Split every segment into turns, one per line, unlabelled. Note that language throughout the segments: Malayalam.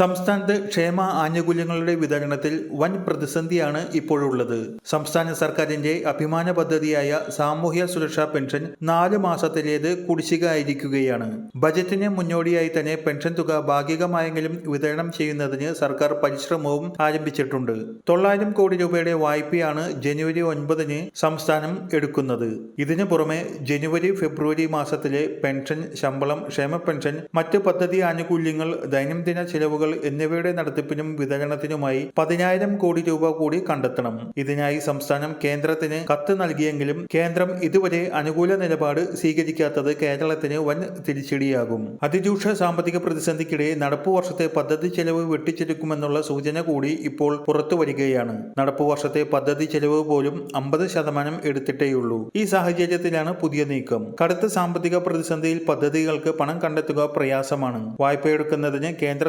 സംസ്ഥാനത്ത് ക്ഷേമ ആനുകൂല്യങ്ങളുടെ വിതരണത്തിൽ വൻ പ്രതിസന്ധിയാണ് ഇപ്പോഴുള്ളത്. സംസ്ഥാന സർക്കാരിന്റെ അഭിമാന പദ്ധതിയായ സാമൂഹ്യ സുരക്ഷാ പെൻഷൻ നാല് മാസത്തിലേത് കുടിശ്ശിക ആയിരിക്കുകയാണ്. ബജറ്റിന് മുന്നോടിയായി തന്നെ പെൻഷൻ തുക ഭാഗികമായെങ്കിലും വിതരണം ചെയ്യുന്നതിന് സർക്കാർ പരിശ്രമവും ആരംഭിച്ചിട്ടുണ്ട്. തൊള്ളായിരം കോടി രൂപയുടെ വായ്പയാണ് ജനുവരി ഒൻപതിന് സംസ്ഥാനം എടുക്കുന്നത്. ഇതിനു പുറമെ ജനുവരി ഫെബ്രുവരി മാസത്തിലെ പെൻഷൻ ശമ്പളം ക്ഷേമ പെൻഷൻ മറ്റ് പദ്ധതി ആനുകൂല്യങ്ങൾ ദൈനംദിന ചിലവുകൾ എന്നിവയുടെ നടത്തിപ്പിനും വിതരണത്തിനുമായി പതിനായിരം കോടി രൂപ കൂടി കണ്ടെത്തണം. ഇതിനായി സംസ്ഥാനം കേന്ദ്രത്തിന് കത്ത് നൽകിയെങ്കിലും കേന്ദ്രം ഇതുവരെ അനുകൂല നിലപാട് സ്വീകരിക്കാത്തത് കേരളത്തിന് വൻ തിരിച്ചടിയാകും. അതിരൂക്ഷ സാമ്പത്തിക പ്രതിസന്ധിക്കിടെ നടപ്പു വർഷത്തെ പദ്ധതി ചെലവ് വെട്ടിച്ചെടുക്കുമെന്നുള്ള സൂചന കൂടി ഇപ്പോൾ പുറത്തു വരികയാണ് നടപ്പു വർഷത്തെ പദ്ധതി ചെലവ് പോലും അമ്പത് ശതമാനം എടുത്തിട്ടേയുള്ളൂ. ഈ സാഹചര്യത്തിലാണ് പുതിയ നീക്കം. കടുത്ത സാമ്പത്തിക പ്രതിസന്ധിയിൽ പദ്ധതികൾക്ക് പണം കണ്ടെത്തുക പ്രയാസമാണ്. വായ്പയെടുക്കുന്നതിന് കേന്ദ്ര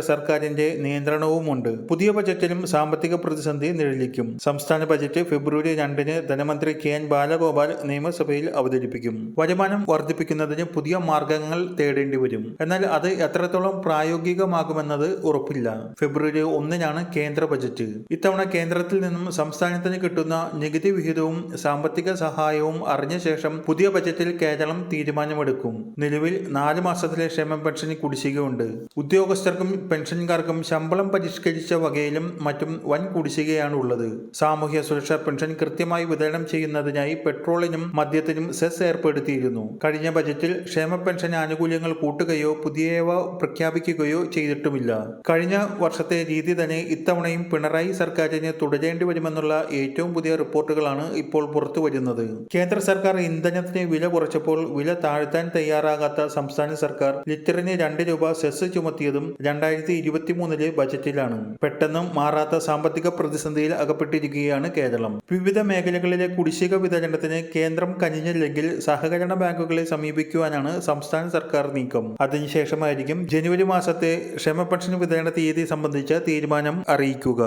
സർക്കാരിന്റെ നിയന്ത്രണവുമുണ്ട്. പുതിയ ബജറ്റിലും സാമ്പത്തിക പ്രതിസന്ധി നിഴലിക്കും. സംസ്ഥാന ബജറ്റ് ഫെബ്രുവരി രണ്ടിന് ധനമന്ത്രി കെ എൻ ബാലഗോപാൽ നിയമസഭയിൽ അവതരിപ്പിക്കും. വരുമാനം വർദ്ധിപ്പിക്കുന്നതിന് പുതിയ മാർഗങ്ങൾ തേടേണ്ടി വരും. എന്നാൽ അത് എത്രത്തോളം പ്രായോഗികമാകുമെന്നത് ഉറപ്പില്ല. ഫെബ്രുവരി ഒന്നിനാണ് കേന്ദ്ര ബജറ്റ്. ഇത്തവണ കേന്ദ്രത്തിൽ നിന്നും സംസ്ഥാനത്തിന് കിട്ടുന്ന നികുതി വിഹിതവും സാമ്പത്തിക സഹായവും അറിഞ്ഞ ശേഷം പുതിയ ബജറ്റിൽ കേരളം തീരുമാനമെടുക്കും. നിലവിൽ നാല് മാസത്തിലെ ക്ഷേമ പെൻഷൻ കുടിശ്ശികയുണ്ട്. ഉദ്യോഗസ്ഥർക്കും പെൻഷൻകാർക്കും ശമ്പളം പരിഷ്കരിച്ച വകയിലും മറ്റും വൻ കുടിശ്ശികയാണ് ഉള്ളത് സാമൂഹ്യ സുരക്ഷാ പെൻഷൻ കൃത്യമായി വിതരണം ചെയ്യുന്നതിനായി പെട്രോളിനും മദ്യത്തിനും സെസ് ഏർപ്പെടുത്തിയിരുന്നു. കഴിഞ്ഞ ബജറ്റിൽ ക്ഷേമ പെൻഷൻ ആനുകൂല്യങ്ങൾ കൂട്ടുകയോ പുതിയവ പ്രഖ്യാപിക്കുകയോ ചെയ്തിട്ടുമില്ല. കഴിഞ്ഞ വർഷത്തെ രീതി തന്നെ ഇത്തവണയും പിണറായി സർക്കാരിന് തുടരേണ്ടി വരുമെന്നുള്ള ഏറ്റവും പുതിയ റിപ്പോർട്ടുകളാണ് ഇപ്പോൾ പുറത്തു വരുന്നത്. കേന്ദ്ര സർക്കാർ ഇന്ധനത്തിന് വില കുറച്ചപ്പോൾ വില താഴ്ത്താൻ തയ്യാറാകാത്ത സംസ്ഥാന സർക്കാർ ലിറ്ററിന് രണ്ട് രൂപ സെസ് ചുമത്തിയതും രണ്ടായിരത്തി ഇരുപത്തിമൂന്നിലെ ബജറ്റിലാണ്. പെട്ടെന്നും മാറാത്ത സാമ്പത്തിക പ്രതിസന്ധിയിൽ അകപ്പെട്ടിരിക്കുകയാണ് കേരളം. വിവിധ മേഖലകളിലെ കുടിശ്ശിക വിതരണത്തിന് കേന്ദ്രം കനിഞ്ഞില്ലെങ്കിൽ സഹകരണ ബാങ്കുകളെ സമീപിക്കുവാനാണ് സംസ്ഥാന സർക്കാർ നീക്കം. അതിനുശേഷമായിരിക്കും ജനുവരി മാസത്തെ ക്ഷമ പെൻഷൻ വിതരണ തീയതി സംബന്ധിച്ച തീരുമാനം അറിയിക്കുക.